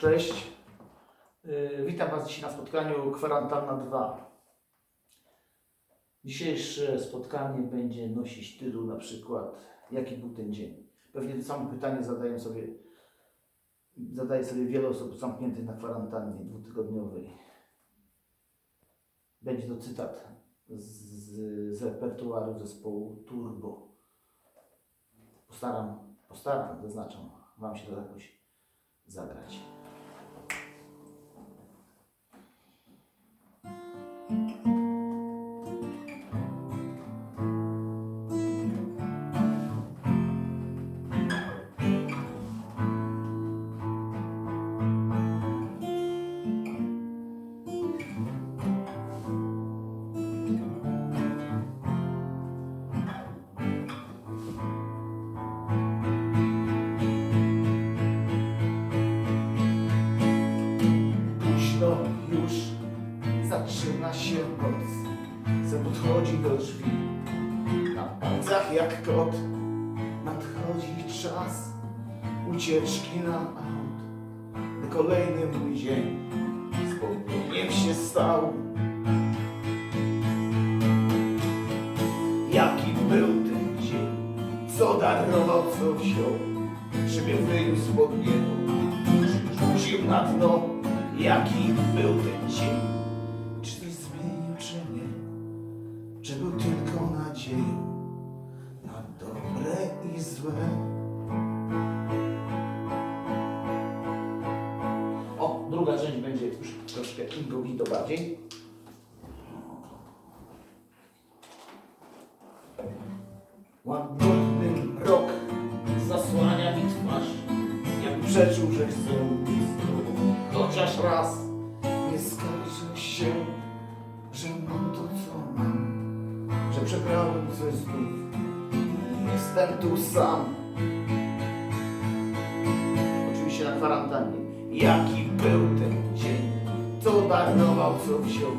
Cześć. Yy, Witam Was dzisiaj na spotkaniu Kwarantanna 2. Dzisiejsze spotkanie będzie nosić tytuł na przykład Jaki był ten dzień? Pewnie to samo pytanie zadają sobie, zadaje sobie wiele osób zamkniętych na kwarantannie dwutygodniowej. Będzie to cytat z, z repertuaru zespołu Turbo. Postaram, postaram, zaznaczam, Wam się to jakoś zagrać. Zaczyna się noc. Sen podchodzi do drzwi. Na palcach jak kot Nadchodzi czas Ucieczki na aut. By kolejny mój dzień Spokojnie się stał. Jaki był ten dzień? Co darował, co wziął? Czy mnie wyniósł Czy rzucił na dno? Jaki był ten dzień złe. O, druga część będzie już troszkę incognito bardziej. Łagodny rok zasłania mi twarz Jak przeczuł, że chcę być Chociaż raz nie skarżę się Że mam to co mam Że przegrałem coś znów Jestem tu sam Oczywiście na kwarantannie Jaki był ten dzień Co darował, co wziął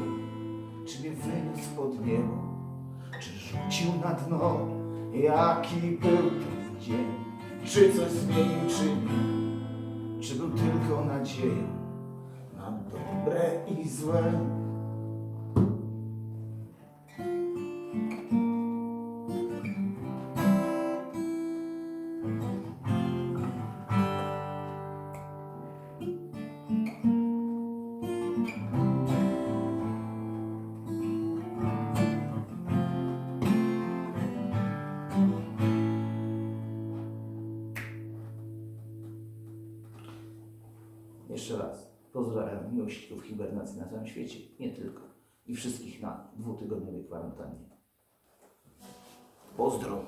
Czy mnie wyniósł pod niebo czy rzucił na dno? Jaki był ten dzień? Czy coś zmienił, czy nie? Czy był tylko nadzieją na dobre i złe? Jeszcze raz pozdrawiam miłośników hibernacji na całym świecie, nie tylko, i wszystkich na dwutygodniowej kwarantannie. Pozdro!